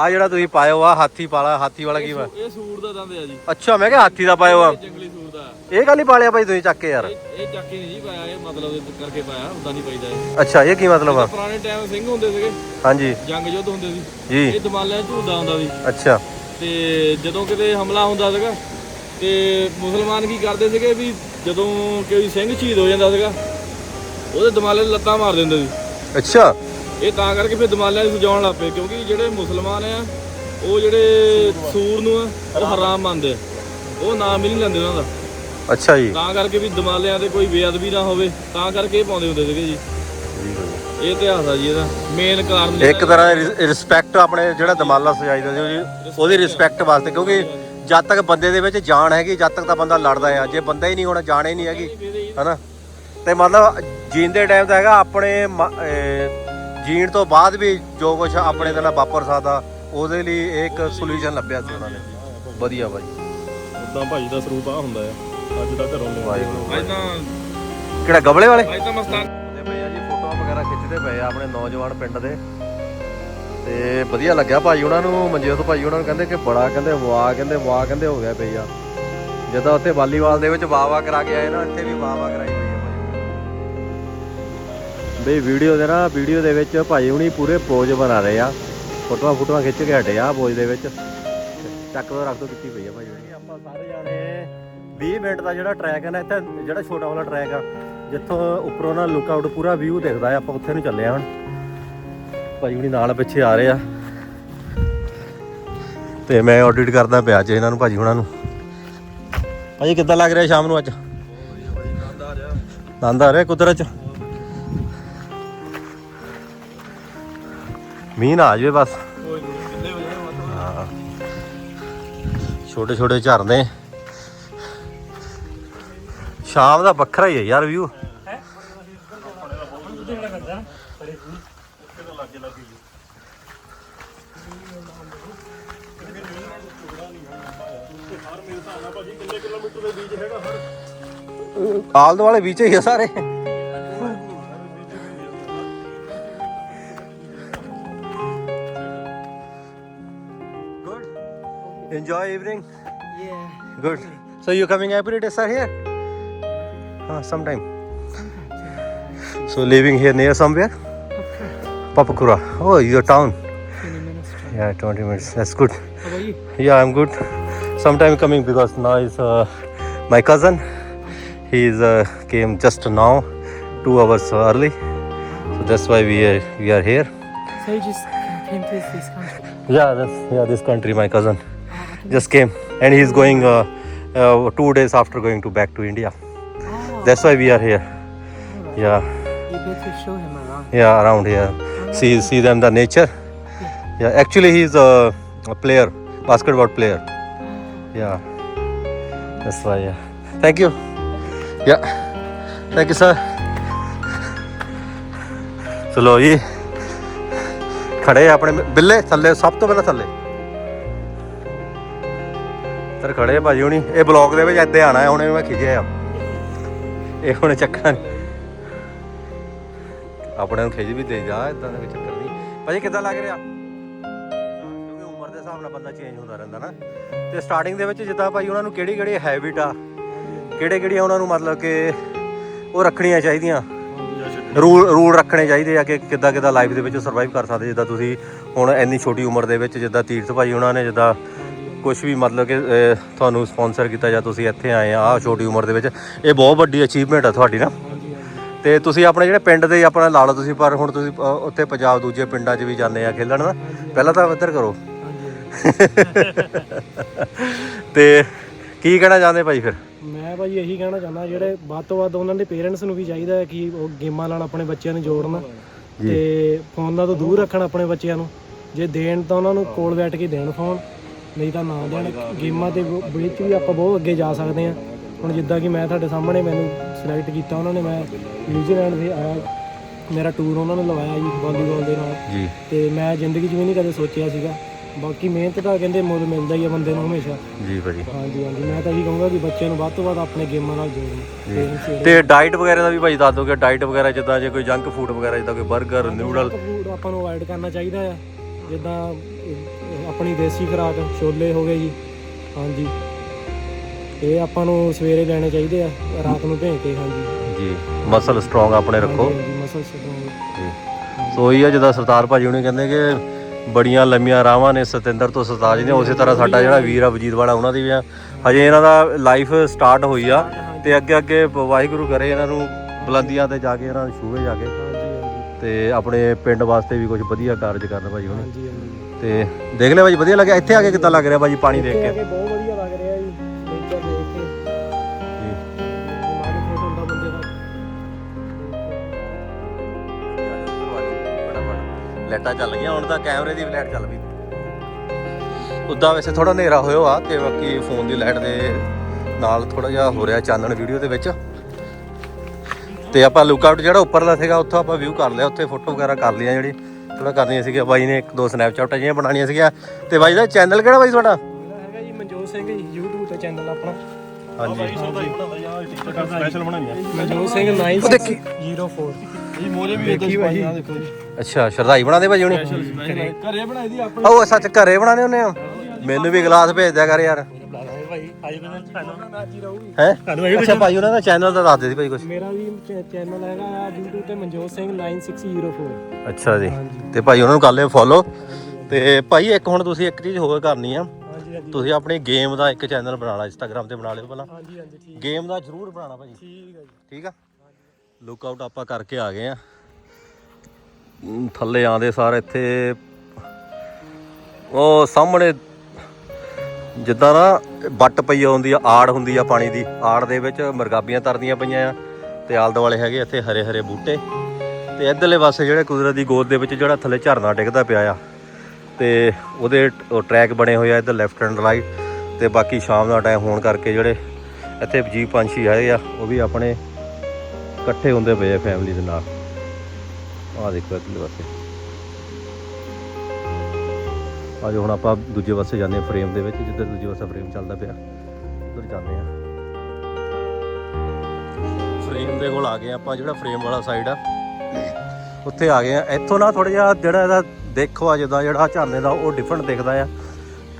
ਆ ਜਿਹੜਾ ਤੁਸੀਂ ਪਾਇਓ ਆ ਹਾਥੀ ਪਾਲਾ ਹਾਥੀ ਵਾਲਾ ਕੀ ਵਾ? ਇਹ ਸੂਰ ਦਾ ਦੰਦ ਆ ਜੀ। ਅੱਛਾ ਮੈਂ ਕਿਹਾ ਹਾਥੀ ਦਾ ਪਾਇਓ ਆ। ਜੰਗਲੀ ਸੂਰ ਦਾ ਇਹ ਗੱਲ ਹੀ ਪਾਲਿਆ ਭਾਈ ਤੁਸੀਂ ਚੱਕ ਕੇ ਯਾਰ? ਇਹ ਚੱਕੇ ਨਹੀਂ ਜੀ ਪਾਇਆ ਇਹ ਮਤਲਬ ਕਰਕੇ ਪਾਇਆ ਉਦਾਂ ਨਹੀਂ ਪਾਈਦਾ ਇਹ। ਅੱਛਾ ਇਹ ਕੀ ਮਤਲਬ ਆ? ਪੁਰਾਣੇ ਟਾਈਮ ਸਿੰਘ ਹੁੰਦੇ ਸੀਗੇ। ਹਾਂਜੀ। ਜੰਗ ਯੁੱਧ ਹੁੰਦੇ ਸੀ। ਜੀ। ਇਹ ਦਮਾਲਿਆਂ ਝੂਲਦਾ ਹੁੰਦਾ ਸੀ। ਅੱਛਾ। ਤੇ ਜਦੋਂ ਕਿਤੇ ਹਮਲਾ ਹੁੰਦਾ ਸੀਗਾ ਤੇ ਮੁਸਲਮਾਨ ਕੀ ਕਰਦੇ ਸੀਗੇ ਵੀ ਜਦੋਂ ਕੋਈ ਸਿੰਘ ਸ਼ਹੀਦ ਹੋ ਜਾਂਦਾ ਸੀਗਾ ਉਹਦੇ ਦਮਾਲੇ ਲੱਤਾਂ ਮਾਰ ਦਿੰਦੇ ਸੀ। ਅੱਛਾ। ਇਹ ਤਾਂ ਕਰਕੇ ਫਿਰ ਦਮਾਲਿਆਂ ਨੂੰ ਸਜਾਉਣ ਲੱਗ ਪਏ ਕਿਉਂਕਿ ਜਿਹੜੇ ਮੁਸਲਮਾਨ ਆ ਉਹ ਜਿਹੜੇ ਸੂਰ ਨੂੰ ਆ ਉਹ ਹਰਾਮ ਮੰਨਦੇ ਆ। ਉਹ ਨਾਮ ਹੀ ਨਹੀਂ ਲੈਂਦੇ ਉਹਨਾਂ ਦਾ। ਅੱਛਾ ਜੀ। ਤਾਂ ਕਰਕੇ ਵੀ ਦਮਾਲਿਆਂ ਤੇ ਕੋਈ ਬੇਅਦਬੀ ਨਾ ਹੋਵੇ ਤਾਂ ਕਰਕੇ ਇਹ ਪਾਉਂਦੇ ਹੁੰਦੇ ਸੀਗੇ ਜੀ। ਇਹ ਇਤਿਹਾਸ ਆ ਜੀ ਇਹਦਾ ਮੇਨ ਕਾਰਨ ਇੱਕ ਤਰ੍ਹਾਂ ਦੀ ਰਿਸਪੈਕਟ ਆਪਣੇ ਜਿਹੜਾ ਦਮਾਲਾ ਸਜਾਈਦਾ ਸੀ ਉਹਦੀ- ਉਹਦੀ ਰਿਸਪੈਕਟ ਵਾਸਤੇ ਕਿਉਂਕਿ ਜਦ ਤੱਕ ਬੰਦੇ ਦੇ ਵਿੱਚ ਜਾਨ ਹੈਗੀ ਜਦ ਤੱਕ ਤਾਂ ਬੰਦਾ ਲੜਦਾ ਆ ਜੇ ਬੰਦਾ ਹੀ ਨਹੀਂ ਹੋਣਾ ਹੀ ਨਹੀਂ ਹੈਗੀ ਹਨਾ? ਤੇ ਮਤਲਬ ਜੀਂਦੇ ਟਾਈਮ ਤਾਂ ਹੈਗਾ ਆਪਣੇ ਜੀਣ ਤੋਂ ਬਾਅਦ ਵੀ ਜੋ ਕੁਝ ਆਪਣੇ ਦੇ ਨਾਲ ਵਾਪਰ ਸਕਦਾ ਉਹਦੇ ਲਈ ਇਹ ਇੱਕ ਸੋਲੂਸ਼ਨ ਲੱਭਿਆ ਸੀ ਉਹਨਾਂ ਨੇ। ਵਧੀਆ ਬਾਈ। ਉਦਾਂ ਭਾਈ ਦਾ ਸਰੂਪ ਆ ਹੁੰਦਾ ਆ ਅੱਜ ਦਾ ਘਰੋਂ ਲਿਆ ਵਾਹਿਗੁਰੂ। ਅੱਜ ਤਾਂ ਕਿਹੜਾ ਗਬਲੇ ਵਾਲੇ? ਅੱਜ ਤਾਂ ਮਸਤਾਨ ਤੇ ਭਈਆ ਜੀ ਫੋਟੋਆਂ ਵਗੈਰਾ ਖਿੱਚਦੇ ਪਏ ਆ ਆਪਣੇ ਨੌਜਵਾਨ ਪਿੰਡ ਦੇ। ਤੇ ਵਧੀਆ ਲੱਗਿਆ ਭਾਈ ਉਹਨਾਂ ਨੂੰ ਮਨਜੀਤ ਭਾਈ ਉਹਨਾਂ ਨੂੰ ਕਹਿੰਦੇ ਕਿ ਬੜਾ ਕਹਿੰਦੇ ਵਾਹ ਕਹਿੰਦੇ ਵਾਹ ਕਹਿੰਦੇ ਹੋ ਗਿਆ ਭਈਆ ਜਦੋਂ ਉੱਥੇ ਵਾਲੀਬਾਲ ਦੇ ਵਿੱਚ ਵਾਹ ਵਾਹ ਕਰਾ ਕੇ ਆਏ ਨਾ ਇੱਥੇ ਵੀ ਵਾਹ ਵਾਹ ਕਰਾਈ। ਪਈ ਆ ਭਾਈ ਬਈ ਵੀਡੀਓ ਦੇ ਨਾ ਵੀਡੀਓ ਦੇ ਵਿੱਚ ਭਾਈ ਹੁਣੀ ਪੂਰੇ ਪੋਜ ਬਣਾ ਰਹੇ ਆ। ਫੋਟੋਆਂ ਫੋਟੋਆਂ ਖਿੱਚ ਕੇ ਹਟੇ ਆ ਪੋਜ ਦੇ ਵਿੱਚ। ਚੱਕ ਦੋ ਰੱਖ ਦੋ ਕੀਤੀ ਪਈ ਆ ਭਾਈ ਹੁਣੀ। ਆਪਾਂ ਸਾਰੇ ਜਾਣੇ 20 ਮਿੰਟ ਦਾ ਜਿਹੜਾ ਟਰੈਕ ਹੈ ਨਾ ਇੱਥੇ ਜਿਹੜਾ ਛੋਟਾ ਵਾਲਾ ਟਰੈਕ ਆ ਜਿੱਥੋਂ ਉੱਪਰੋਂ ਨਾ ਲੁੱਕ ਆਊਟ ਪੂਰਾ ਵਿਊ ਦਿਖਦਾ ਆ ਆਪਾਂ ਉੱਥੇ ਨੂੰ ਚੱਲੇ ਆ ਹੁਣ। ਭਾਈ ਹੁਣੀ ਨਾਲ ਪਿੱਛੇ ਆ ਰਹੇ ਆ। ਤੇ ਮੈਂ ਆਡਿਟ ਕਰਦਾ ਪਿਆ ਅੱਜ ਇਹਨਾਂ ਨੂੰ ਭਾਜੀ ਹੁਣਾਂ ਨੂੰ। ਭਾਜੀ ਕਿੱਦਾਂ ਲੱਗ ਰਿਹਾ ਸ਼ਾਮ ਨੂੰ ਅੱਜ? ਆਨੰਦ ਆ ਰਿਹਾ ਕੁਦਰਤ ਚ? ਮੀਂਹ ਨਾ ਆ ਜਾਵੇ ਬਸ। ਹਾਂ। ਛੋਟੇ ਛੋਟੇ ਝਰਨੇ। ਸ਼ਾਮ ਦਾ ਵੱਖਰਾ ਹੀ ਹੈ ਯਾਰ ਵਿਊ ਆਲ ਦੁਆਲੇ ਵਿੱਚ ਹੀ ਆ ਸਾਰੇ। Enjoy evening. Yeah. Good. So you're coming every day, sir? Here? Uh, sometime. So living here near somewhere? Papakura. Oh, your town. 20 minutes. Yeah, 20 minutes. That's good. How about you? Yeah, I'm good. Sometime coming because now is uh, my cousin. He is uh, came just now, two hours early. So that's why we are we are here. So you just came to this country? Yeah, that's yeah this country. My cousin just came, and he's going uh, uh, two days after going to back to India. Oh, That's why we are here. Yeah, you better show him around. yeah, around here. See see them the nature. Yeah, actually he's a, a player, basketball player. Yeah, that's why. Yeah. Thank you. Yeah, thank you, sir. ਚਲੋ ਜੀ ਖੜੇ ਆ ਆਪਣੇ ਬਿੱਲੇ ਥੱਲੇ ਸਭ ਤੋਂ ਪਹਿਲਾਂ ਥੱਲੇ ਤਰ ਖੜੇ ਆ ਭਾਜੀ ਹੁਣੀ। ਇਹ ਬਲੌਗ ਦੇ ਵਿੱਚ ਇੱਥੇ ਆਣਾ ਹੁਣ ਇਹਨੂੰ ਮੈਂ ਖਿਜਿਆ ਆ ਇਹ ਹੁਣ ਚੱਕਰ ਆਪਣੇ ਨੂੰ ਖਿਜ ਵੀ ਦੇ, ਜਾ ਇਦਾਂ ਦਾ ਕੋਈ ਚੱਕਰ ਨਹੀਂ। ਭਾਜੀ, ਕਿੱਦਾਂ ਲੱਗ ਰਿਹਾ? ਕਿਉਂਕਿ ਉਮਰ ਦੇ ਹਿਸਾਬ ਨਾਲ ਬੰਦਾ ਚੇਂਜ ਹੁੰਦਾ ਰਹਿੰਦਾ ਨਾ। ਤੇ ਸਟਾਰਟਿੰਗ ਦੇ ਵਿੱਚ ਜਿੱਦਾਂ ਭਾਈ ਉਹਨਾਂ ਨੂੰ ਕਿਹੜੀ ਕਿਹੜੀ ਹੈਬਿਟ ਆ? ਕਿਹੜੇ ਕਿਹੜੀਆਂ ਉਹਨਾਂ ਨੂੰ ਮਤਲਬ ਕਿ ਉਹ ਰੱਖਣੀਆਂ ਚਾਹੀਦੀਆਂ? ਰੂਲ ਰੂਲ ਰੱਖਣੇ ਚਾਹੀਦੇ ਆ ਕਿ ਕਿੱਦਾਂ ਕਿੱਦਾਂ ਲਾਈਫ ਦੇ ਵਿੱਚ ਸਰਵਾਈਵ ਕਰ ਸਕਦੇ, ਜਿੱਦਾਂ ਤੁਸੀਂ ਹੁਣ ਇੰਨੀ ਛੋਟੀ ਉਮਰ ਦੇ ਵਿੱਚ ਜਿੱਦਾਂ ਤੀਰਥ ਭਾਈ ਉਹਨਾਂ ਨੇ ਜਿੱਦਾਂ ਕੁਝ ਵੀ ਮਤਲਬ ਕਿ ਤੁਹਾਨੂੰ ਸਪਾਂਸਰ ਕੀਤਾ ਜਾਂ ਤੁਸੀਂ ਇੱਥੇ ਆਏ ਆ ਆਹ ਛੋਟੀ ਉਮਰ ਦੇ ਵਿੱਚ ਇਹ ਬਹੁਤ ਵੱਡੀ ਅਚੀਵਮੈਂਟ ਆ ਤੁਹਾਡੀ ਨਾ। ਤੇ ਤੁਸੀਂ ਆਪਣੇ ਜਿਹੜੇ ਪਿੰਡ ਦੇ ਆਪਣਾ ਲਾ ਲਓ ਤੁਸੀਂ ਪਰ ਹੁਣ ਤੁਸੀਂ ਉੱਥੇ ਪੰਜਾਬ ਦੂਜੇ ਪਿੰਡਾਂ 'ਚ ਵੀ ਜਾਂਦੇ ਆ ਖੇਲਣ ਨਾ ਪਹਿਲਾਂ ਤਾਂ ਇੱਧਰ ਕਰੋ। ਤੇ ਕੀ ਕਹਿਣਾ ਚਾਹੁੰਦੇ ਭਾਈ ਫਿਰ? ਮੈਂ ਭਾਜੀ ਇਹੀ ਕਹਿਣਾ ਚਾਹੁੰਦਾ ਜਿਹੜੇ ਵੱਧ ਤੋਂ ਵੱਧ ਉਹਨਾਂ ਦੇ ਪੇਰੈਂਟਸ ਨੂੰ ਵੀ ਚਾਹੀਦਾ ਹੈ ਕਿ ਉਹ ਗੇਮਾਂ ਨਾਲ ਆਪਣੇ ਬੱਚਿਆਂ ਨੂੰ ਜੋੜਨ। ਤੇ ਫੋਨਾਂ ਤੋਂ ਦੂਰ ਰੱਖਣ ਆਪਣੇ ਬੱਚਿਆਂ ਨੂੰ। ਜੇ ਦੇਣ ਤਾਂ ਉਹਨਾਂ ਨੂੰ ਕੋਲ ਬੈਠ ਕੇ ਦੇਣ ਫੋਨ। ਨਹੀਂ ਤਾਂ ਨਾ ਦੇਣ। ਗੇਮਾਂ ਦੇ ਵਿੱਚ ਵੀ ਆਪਾਂ ਬਹੁਤ ਅੱਗੇ ਜਾ ਸਕਦੇ ਹਾਂ। ਹੁਣ ਜਿੱਦਾਂ ਕਿ ਮੈਂ ਤੁਹਾਡੇ ਸਾਹਮਣੇ ਮੈਨੂੰ ਸਿਲੈਕਟ ਕੀਤਾ ਉਹਨਾਂ ਨੇ ਮੈਂ ਨਿਊਜ਼ੀਲੈਂਡ ਦੇ ਆਇਆ। ਮੇਰਾ ਟੂਰ ਉਹਨਾਂ ਨੇ ਲਵਾਇਆ ਜੀ ਵਾਲੀਬਾਲ ਦੇ ਨਾਲ। ਜੀ। ਤੇ ਮੈਂ ਜ਼ਿੰਦਗੀ 'ਚ ਵੀ ਨਹੀਂ ਕਦੇ ਸੋਚਿਆ ਸੀਗਾ। ਬਾਕੀ ਮਿਹਨਤ ਦਾ ਕਹਿੰਦੇ ਮੁੱਲ ਮਿਲਦਾ ਹੀ ਆ ਬੰਦੇ ਨੂੰ ਹਮੇਸ਼ਾ। ਜੀ ਭਾਜੀ। ਹਾਂਜੀ ਹਾਂਜੀ। ਮੈਂ ਤਾਂ ਇਹੀ ਕਹੂੰਗਾ ਕਿ ਬੱਚਿਆਂ ਨੂੰ ਵੱਧ ਤੋਂ ਵੱਧ ਆਪਣੇ ਗੇਮਾਂ ਨਾਲ ਜਿਹੜੇ ਤੇ ਡਾਈਟ ਵਗੈਰਾ ਦਾ ਵੀ ਭਾਈ ਦੱਸ ਦੋਗੇ ਡਾਈਟ ਵਗੈਰਾ ਜਿੱਦਾਂ ਜੇ ਕੋਈ ਜੰਕ ਫੂਡ ਵਗੈਰਾ ਜਿੱਦਾਂ ਕੋਈ 버ਗਰ ਨਿਊਡਲ ਫੂਡ ਆਪਾਂ ਨੂੰ ਅਵਾਇਡ ਕਰਨਾ ਚਾਹੀਦਾ ਆ। ਜਿੱਦਾਂ ਆਪਣੀ ਦੇਸੀ ਖੁਰਾਕ ਛੋਲੇ ਹੋ ਗਏ ਜੀ। ਹਾਂਜੀ। ਇਹ ਆਪਾਂ ਨੂੰ ਸਵੇਰੇ ਲੈਣੇ ਚਾਹੀਦੇ ਆ ਰਾਤ ਨੂੰ ਭੇਂ ਕੇ ਹਾਂਜੀ। ਜੀ ਮਸਲ ਸਟਰੋਂਗ ਆਪਣੇ ਰੱਖੋ। ਹਾਂਜੀ ਮਸਲ ਸਟਰੋਂਗ ਸੋ ਉਹੀ ਆ ਜਿੱਦਾਂ ਸਰਦਾਰ ਭਾਜੀ ਹੁਣੇ ਕਹਿੰਦੇ ਕਿ ਬੜੀਆਂ ਲੰਮੀਆਂ ਰਾਵਾਂ ਨੇ ਸਤਿੰਦਰ ਤੋਂ ਸਰਤਾਜ ਨੇ ਉਸੇ ਤਰ੍ਹਾਂ ਸਾਡਾ ਜਿਹੜਾ ਵੀਰ ਆ ਵਜੀਦ ਵਾਲਾ ਉਹਨਾਂ ਦੀ ਵੀ ਆ। ਹਜੇ ਇਹਨਾਂ ਦਾ ਲਾਈਫ ਸਟਾਰਟ ਹੋਈ ਆ ਤੇ ਅੱਗੇ ਅੱਗੇ ਵਾਹਿਗੁਰੂ ਕਰੇ ਇਹਨਾਂ ਨੂੰ ਬੁਲੰਦੀਆਂ ਤੇ ਜਾ ਕੇ ਇਹਨਾਂ ਨੂੰ ਛੂਹੇ ਜਾ ਕੇ। ਤੇ ਆਪਣੇ ਪਿੰਡ ਵਾਸਤੇ ਵੀ ਕੁਝ ਵਧੀਆ ਕਾਰਜ ਕਰਨ ਭਾਜੀ ਹੁਣੇ। ਹਾਂਜੀ ਹਾਂਜੀ। ਤੇ ਦੇਖ ਲਿਆ ਭਾਜੀ ਵਧੀਆ ਲੱਗਿਆ। ਇੱਥੇ ਆ ਕੇ ਕਿੱਦਾਂ ਲੱਗ ਰਿਹਾ ਭਾਜੀ ਪਾਣੀ ਦੇਖ ਕੇ? ਬਹੁਤ ਵਧੀਆ ਲੱਗ ਰਿਹਾ ਜੀ। ਨੇਚਰ ਦੇਖ ਕੇ। ਜੀ। ਦਿਮਾਗ ਖੁਸ਼ ਹੁੰਦਾ ਬੰਦੇ ਦਾ। ਲਾਈਟਾਂ ਚੱਲ ਗਈਆਂ ਹੁਣ ਤਾਂ ਕੈਮਰੇ ਦੀ ਵੀ ਲਾਈਟ ਚੱਲ ਪਈ। ਉਦਾਂ ਵੈਸੇ ਥੋੜਾ ਹਨੇਰਾ ਹੋਇਆ ਆ ਤੇ ਬਾਕੀ ਫੋਨ ਦੀ ਲਾਈਟ ਦੇ ਨਾਲ ਥੋੜਾ ਜਿਹਾ ਹੋ ਰਿਹਾ ਚਾਨਣ ਵੀਡੀਓ ਦੇ ਵਿੱਚ। ਤੇ ਆਪਾਂ ਲੁੱਕਆਊਟ ਜਿਹੜਾ ਉੱਪਰਲਾ ਸੀਗਾ ਉੱਥੋਂ ਆਪਾਂ ਵਿਊ ਕਰ ਲਿਆ ਉੱਥੇ ਫੋਟੋ ਵਗੈਰਾ ਕਰ ਲਈਆਂ ਜਿਹੜੀ ਥੋੜਾ ਕਰਨੀਆਂ ਸੀਗੀਆਂ। ਬਾਈ ਨੇ ਇੱਕ ਦੋ ਸਨੈਪਚੈਟਾਂ ਜਿਹੀਆਂ ਬਣਾਉਣੀਆਂ ਸੀਗੀਆਂ। ਤੇ ਬਾਈ ਦਾ ਚੈਨਲ ਕਿਹੜਾ ਬਾਈ ਤੁਹਾਡਾ? ਹੈਗਾ ਜੀ ਮਨਜੋਤ ਸਿੰਘ ਜੀ YouTube ਤੇ ਚੈਨਲ ਆਪਣਾ। ਹਾਂਜੀ। ਸਪੈਸ਼ਲ ਬਣਾਈਆਂ। ਮਨਜੋਤ ਸਿੰਘ 9604 ਇਹ ਮੋਰੇ ਵੀ ਸਪਾਈ ਆ ਦੇਖੋ ਜੀ। ਅੱਛਾ ਸ਼ਰਦਾਈ ਬਣਾਦੇ ਭਾਜੀ ਹੁਣੇ ਘਰੇ। ਬਣਾਈ ਦੀ ਆਪਣੀ। ਉਹ ਸੱਚ ਘਰੇ ਬਣਾਉਂਦੇ ਹੁੰਦੇ ਆ ਮੈਨੂੰ ਵੀ ਗਲਾਸ ਭੇਜ ਦਿਆ ਕਰ ਯਾਰ। ਹੈ? ਅੱਛਾ ਭਾਈ ਉਹਨਾਂ ਦਾ ਚੈਨਲ ਦਾ ਦੱਸ ਦੇ ਸੀ ਭਾਈ ਕੁਝ ਮੇਰਾ ਵੀ ਚੈਨਲ ਹੈਗਾ ਆ YouTube ਤੇ ਮਨਜੋਤ ਸਿੰਘ 9604 ਅੱਛਾ ਜੀ। ਹਾਂਜੀ। ਤੇ ਭਾਈ ਉਹਨਾਂ ਨੂੰ ਕਰ ਲਿਓ ਫੋਲੋ ਤੇ ਭਾਈ ਇੱਕ ਹੁਣ ਤੁਸੀਂ ਇੱਕ ਚੀਜ਼ ਹੋਰ ਕਰਨੀ ਆ। ਹਾਂਜੀ ਹਾਂਜੀ। ਤੁਸੀਂ ਆਪਣੀ ਗੇਮ ਦਾ ਇੱਕ ਚੈਨਲ ਬਣਾ ਲਾ ਇੰਸਟਾਗ੍ਰam ਤੇ ਬਣਾ ਲਿਓ ਪਹਿਲਾਂ। ਹਾਂਜੀ ਹਾਂਜੀ ਠੀਕ। ਗੇਮ ਦਾ ਜ਼ਰੂਰ ਬਣਾਉਣਾ ਭਾਜੀ ਠੀਕ ਹੈ ਜੀ। ਠੀਕ ਆ? ਲੁੱਕ ਆਊਟ ਆਪਾਂ ਕਰਕੇ ਆ ਗਏ ਆ। ਥੱਲੇ ਆਂਦੇ ਸਾਰ ਇੱਥੇ ਉਹ ਸਾਹਮਣੇ ਜਿੱਦਾਂ ਨਾ ਵੱਟ ਪਈ ਹੁੰਦੀ ਆ, ਆੜ ਹੁੰਦੀ ਆ ਪਾਣੀ ਦੀ, ਆੜ ਦੇ ਵਿੱਚ ਮਰਗਾਬੀਆਂ ਤਰਦੀਆਂ ਪਈਆਂ ਆ, ਤੇ ਆਲ ਦੁਆਲੇ ਹੈਗੇ ਇੱਥੇ ਹਰੇ ਹਰੇ ਬੂਟੇ, ਤੇ ਇਧਰਲੇ ਪਾਸੇ ਜਿਹੜੇ ਕੁਦਰਤ ਦੀ ਗੋਦ ਦੇ ਵਿੱਚ ਜਿਹੜਾ ਥੱਲੇ ਝਰਨਾ ਡਿੱਗਦਾ ਪਿਆ ਆ, ਤੇ ਉਹਦੇ ਟਰੈਕ ਬਣੇ ਹੋਏ ਆ ਇੱਧਰ ਲੈਫਟ ਐਂਡ ਰਾਈਟ ਤੇ ਬਾਕੀ ਸ਼ਾਮ ਦਾ ਟਾਈਮ ਹੋਣ ਕਰਕੇ ਜਿਹੜੇ ਇੱਥੇ ਜੀਵ ਪੰਛੀ ਹੈਗੇ ਆ, ਉਹ ਵੀ ਆਪਣੇ ਇਕੱਠੇ ਹੁੰਦੇ ਪਏ ਆ ਫੈਮਿਲੀ ਦੇ ਨਾਲ। ਆਹ ਦੇਖੋ ਇੱਧਰਲੇ ਪਾਸੇ। ਅੱਜ ਹੁਣ ਆਪਾਂ ਦੂਜੇ ਪਾਸੇ ਜਾਂਦੇ ਹਾਂ ਫਰੇਮ ਦੇ ਵਿੱਚ ਜਿੱਦਾਂ ਦੂਜੇ ਪਾਸੇ ਫਰੇਮ ਚੱਲਦਾ ਪਿਆ। ਉਧਰ ਜਾਂਦੇ ਆ ਫਰੇਮ ਦੇ ਕੋਲ ਆ ਗਏ ਆਪਾਂ, ਜਿਹੜਾ ਫਰੇਮ ਵਾਲਾ ਸਾਈਡ ਆ। ਉੱਥੇ ਆ ਗਏ ਆ ਇੱਥੋਂ ਨਾ ਥੋੜਾ ਜਿਹਾ ਜਿਹੜਾ ਇਹਦਾ ਦੇਖੋ ਆ, ਜਿੱਦਾਂ ਜਿਹੜਾ ਝਰਨੇ ਦਾ, ਉਹ ਡਿਫਰੈਂਟ ਦਿਖਦਾ ਆ।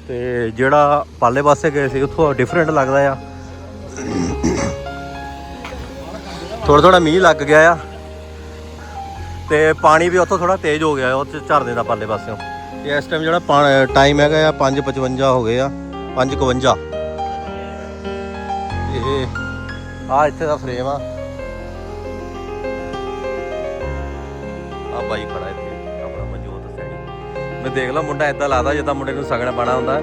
ਤੇ ਜਿਹੜਾ ਪਾਲੇ ਪਾਸੇ ਗਏ ਸੀ, ਉੱਥੋਂ ਡਿਫਰੈਂਟ ਲੱਗਦਾ ਆ। ਥੋੜਾ ਥੋੜਾ ਮੀਂਹ ਲੱਗ ਗਿਆ ਆ। ਤੇ ਪਾਣੀ ਵੀ ਉੱਥੋਂ ਥੋੜਾ ਤੇਜ਼ ਹੋ ਗਿਆ ਉਹ ਝਰਨੇ ਦਾ ਪਾਲੇ ਪਾਸਿਓਂ। ਤੇ ਇਸ ਟਾਈਮ ਜਿਹੜਾ ਟਾਈਮ ਹੈਗਾ ਆ 5:55 ਹੋ ਗਏ ਆ 5:51 ਇਹ ਆ ਇੱਥੇ ਦਾ ਫਰੇਮ ਆ। ਆ ਬਾਈ ਖੜਾ ਇੱਥੇ, ਆਪਣਾ ਮਨਜੋਤ ਸੈਣੀ। ਮੈਂ ਦੇਖ ਲਾ ਮੁੰਡਾ ਇਦਾਂ ਲੱਗਦਾ ਜਿੱਦਾਂ ਮੁੰਡੇ ਨੂੰ ਸਗਣ ਪਾਣਾ ਹੁੰਦਾ।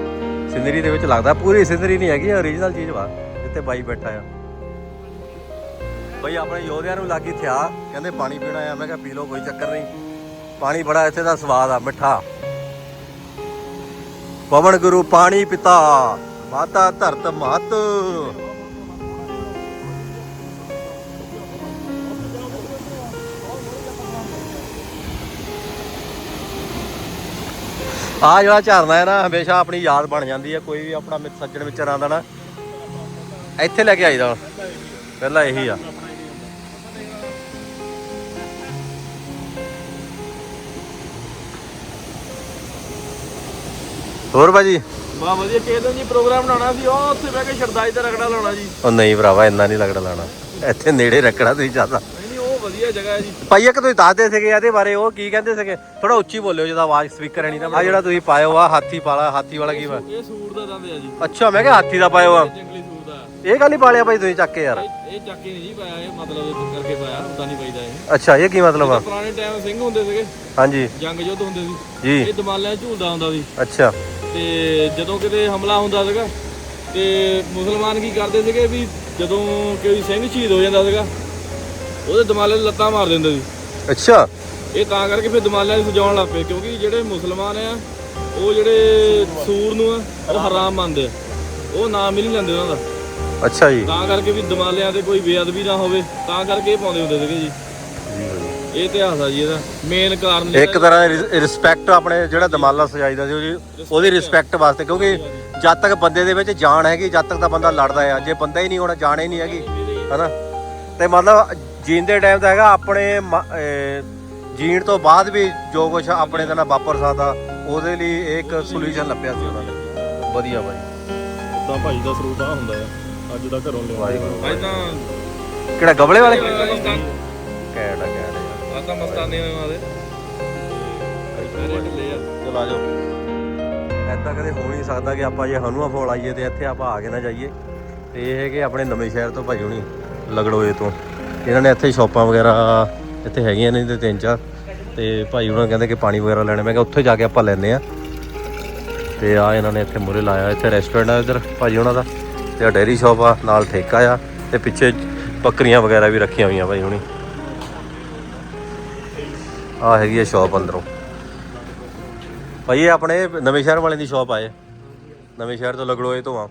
ਸਿੰਦਰੀ ਦੇ ਵਿੱਚ ਲੱਗਦਾ, ਪੂਰੀ ਸਿੰਦਰੀ ਨਹੀਂ ਹੈਗੀ ਓਰੀਜਨਲ ਚੀਜ਼ ਵਾ, ਜਿੱਥੇ ਬਾਈ ਬੈਠਾ ਆ। ਬਈ ਆਪਣੇ ਯੋਧਿਆਂ ਨੂੰ ਲੱਗੀ ਥਿਆ, ਕਹਿੰਦੇ ਪਾਣੀ ਪੀਣਾ ਆ। ਮੈਂ ਕਿਹਾ ਪੀ ਲਓ, ਕੋਈ ਚੱਕਰ ਨਹੀਂ। ਪਾਣੀ ਬੜਾ ਇੱਥੇ ਦਾ ਸਵਾਦ ਆ, ਮਿੱਠਾ। ਪਵਨ ਗੁਰੂ ਪਾਣੀ ਪਿਤਾ, ਮਾਤਾ ਧਰਤ ਮਹਤ। ਆ ਜਿਹੜਾ ਝਰਨਾ ਹੈ ਨਾ, ਹਮੇਸ਼ਾ ਆਪਣੀ ਯਾਦ ਬਣ ਜਾਂਦੀ ਹੈ, ਕੋਈ ਵੀ ਆਪਣਾ ਮਿੱਤ ਸੱਜਣ ਵਿਚਾਰ ਆਉਂਦਾ ਨਾ, ਇੱਥੇ ਲੈ ਕੇ ਆਈਦਾ ਪਹਿਲਾਂ ਇਹੀ ਆ। ਹੋਰ ਭਾਜੀ? ਬਾ ਵਧੀਆ ਕਿਸੇ ਦਿਨ ਜੀ ਪ੍ਰੋਗਰਾਮ ਬਣਾਉਣਾ ਸੀ ਉਹ ਉੱਥੇ ਬਹਿ ਕੇ ਸ਼ਰਦਾਈ ਤੇ ਰਗੜਾ ਲਾਉਣਾ ਜੀ। ਉਹ ਨਹੀਂ ਭਰਾਵਾ ਇੰਨਾ ਨਹੀਂ ਲੱਗਦਾ ਲਾਣਾ ਇੱਥੇ ਨੇੜੇ ਰੱਖਣਾ ਤੁਸੀਂ ਜ਼ਿਆਦਾ। ਨਹੀਂ ਨਹੀਂ ਉਹ ਵਧੀਆ ਜਗ੍ਹਾ ਹੈ ਜੀ। ਭਾਈ ਇੱਕ ਤੁਸੀਂ ਦੱਸਦੇ ਸੀਗੇ ਇਹਦੇ ਬਾਰੇ ਉਹ ਕੀ ਕਹਿੰਦੇ ਸੀਗੇ? ਥੋੜਾ ਉੱਚੀ ਬੋਲਿਓ ਜਿਹਦਾ ਆਵਾਜ਼ ਸਪੀਕਰ ਹੈ ਨਹੀਂ ਨਾ ਆ ਜਿਹੜਾ ਤੁਸੀਂ ਪਾਇਓ ਆ ਹਾਥੀ ਪਾਲਾ ਹਾਥੀ ਵਾਲਾ ਕੀ ਵਾ? ਇਹ ਸੂਰ ਦਾ ਦੰਦ ਆ ਜੀ। ਅੱਛਾ ਮੈਂ ਕਿਹਾ ਹਾਥੀ ਦਾ ਪਾਇਓ ਆ। ਜੰਗਲੀ ਸੂਰ ਦਾ। ਇਹ ਗੱਲ ਨਹੀਂ ਪਾਲਿਆ ਭਾਈ ਤੁਸੀਂ ਚੱਕ ਕੇ ਯਾਰ। ਇਹ ਇਹ ਚੱਕੇ ਨਹੀਂ ਜੀ ਪਾਇਆ ਇਹ ਮਤਲਬ ਕਰਕੇ ਪਾਇਆ ਉਦਾਂ ਨਹੀਂ ਪਾਈਦਾ ਇਹ। ਅੱਛਾ ਇਹ ਕੀ ਮਤਲਬ ਆ? ਪੁਰਾਣੇ ਟਾਈਮ ਸਿੰਘ ਹੁੰਦੇ ਸੀਗੇ। ਹਾਂਜੀ। ਜੰਗ ਯੁੱਧ ਹੁੰਦੇ ਸੀ। ਜੀ। ਇਹ ਦਮਾਲਿਆਂ 'ਚ ਝੂਲਦਾ ਹੁੰਦਾ ਸੀ। ਅੱਛਾ। ਤੇ ਜਦੋਂ ਕਿਤੇ ਹਮਲਾ ਹੁੰਦਾ ਸੀਗਾ ਤੇ ਮੁਸਲਮਾਨ ਕੀ ਕਰਦੇ ਸੀਗੇ ਵੀ ਜਦੋਂ ਕੋਈ ਸਿੰਘ ਸ਼ਹੀਦ ਹੋ ਜਾਂਦਾ ਸੀਗਾ ਉਹਦੇ ਦਮਾਲੇ ਲੱਤਾਂ ਮਾਰ ਦਿੰਦੇ ਸੀ। ਅੱਛਾ। ਇਹ ਤਾਂ ਕਰਕੇ ਫਿਰ ਦਮਾਲਿਆਂ ਨੂੰ ਸਜਾਉਣ ਲੱਗ ਪਏ ਕਿਉਂਕਿ ਜਿਹੜੇ ਮੁਸਲਮਾਨ ਆ ਉਹ ਜਿਹੜੇ ਸੂਰ ਨੂੰ ਆ ਉਹ ਹਰਾਮ ਮੰਨਦੇ ਆ। ਉਹ ਨਾਮ ਹੀ ਨਹੀਂ ਲੈਂਦੇ ਉਹਨਾਂ ਦਾ। ਅੱਛਾ ਜੀ। ਤਾਂ ਕਰਕੇ ਵੀ ਦਮਾਲਿਆਂ ਤੇ ਕੋਈ ਬੇਅਦਬੀ ਨਾ ਹੋਵੇ ਤਾਂ ਕਰਕੇ ਇਹ ਪਾਉਂਦੇ ਹੁੰਦੇ ਸੀਗੇ ਜੀ। ਇਹ ਇਤਿਹਾਸ ਆ ਜੀ ਇਹਦਾ। ਮੇਨ ਕਾਰਨ ਇੱਕ ਤਰ੍ਹਾਂ ਦੀ ਰਿਸਪੈਕਟ ਆਪਣੇ ਜਿਹੜਾ ਦਮਾਲਾ ਸਜਾਈਦਾ ਸੀ ਉਹਦੀ ਉਹਦੀ ਰਿਸਪੈਕਟ ਵਾਸਤੇ ਕਿਉਂਕਿ ਜਦ ਤੱਕ ਬੰਦੇ ਦੇ ਵਿੱਚ ਜਾਨ ਹੈਗੀ ਜਦ ਤੱਕ ਤਾਂ ਬੰਦਾ ਲੜਦਾ ਆ। ਜੇ ਬੰਦਾ ਹੀ ਨਹੀਂ ਹੋਣਾ ਜਾਣ ਹੀ ਨਹੀਂ ਹੈਗੀ ਹਨਾ? ਤੇ ਮਤਲਬ ਜੀਂਦੇ ਟਾਈਮ ਤਾਂ ਹੈਗਾ ਆਪਣੇ ਮ- ਅਹ ਜੀਣ ਤੋਂ ਬਾਅਦ ਵੀ ਜੋ ਕੁਝ ਆਪਣੇ ਦੇ ਨਾਲ ਵਾਪਰ ਸਕਦਾ ਉਹਦੇ ਲਈ ਇਹ ਇੱਕ ਸੋਲੂਸ਼ਨ ਲੱਭਿਆ ਸੀ ਉਹਨਾਂ ਨੇ। ਵਧੀਆ ਬਾਈ। ਤਾਂ ਭਾਈ ਦਾ ਸਰੂਪ ਆ ਹੁੰਦਾ ਆ ਅੱਜ ਦਾ ਘਰੋਂ ਲਿਆ ਅੱਜ ਤਾਂ ਕਿਹੜਾ ਗਬਲੇ ਵਾਲੇ? ਕੈਟ ਆ ਤਾਂ ਮਸਤਾਨੇ ਉਹਨਾਂ ਦੇ। ਚਲ ਆ ਜਾਓ। ਐਦਾਂ ਕਦੇ ਹੋ ਨਹੀਂ ਸਕਦਾ ਕਿ ਆਪਾਂ ਜੇ ਹਨੂਆ ਫੋਲ ਆਈਏ ਤੇ ਇੱਥੇ ਆਪਾਂ ਆ ਕੇ ਨਾ ਜਾਈਏ। ਤੇ ਇਹ ਹੈਗੇ ਆਪਣੇ ਨਵੇਂ ਸ਼ਹਿਰ ਤੋਂ ਭਾਈ ਹੁਣੀ ਲਗੜੋਏ ਤੋਂ। ਇਹਨਾਂ ਨੇ ਇੱਥੇ ਸ਼ਾਪਾਂ ਵਗੈਰਾ ਇੱਥੇ ਹੈਗੀਆਂ ਨੇ ਤੇ ਤਿੰਨ ਚਾਰ। ਤੇ ਭਾਈ ਉਹਨਾਂ ਕਹਿੰਦੇ ਕਿ ਪਾਣੀ ਵਗੈਰਾ ਲੈਣਾ। ਮੈਂ ਕਿਹਾ ਉੱਥੇ ਜਾ ਕੇ ਆਪਾਂ ਲੈਂਦੇ ਆ ਤੇ ਆ ਇਹਨਾਂ ਨੇ ਇੱਥੇ ਮੁਰੇ ਲਾਇਆ, ਇੱਥੇ ਰੈਸਟੋਰੈਂਟ ਆ ਇੱਧਰ ਭਾਜੀ ਉਹਨਾਂ ਦਾ। ਤੇ ਆ ਡੈਰੀ ਸ਼ਾਪ ਆ, ਨਾਲ ਠੇਕਾ ਆ। ਤੇ ਪਿੱਛੇ ਬੱਕਰੀਆਂ ਵਗੈਰਾ ਵੀ ਰੱਖੀਆਂ ਹੋਈਆਂ ਭਾਈ ਹੁਣੀ। ਆ ਹੈਗੀ ਆ ਸ਼ਾਪ ਅੰਦਰੋਂ। ਭਾਈ ਇਹ ਆਪਣੇ ਨਵੇਂ ਸ਼ਹਿਰ ਵਾਲੇ ਦੀ ਸ਼ਾਪ ਆਏ ਨਵੇਂ ਸ਼ਹਿਰ ਤੋਂ ਲਗੜੋਏ ਤੋਂ ਆ।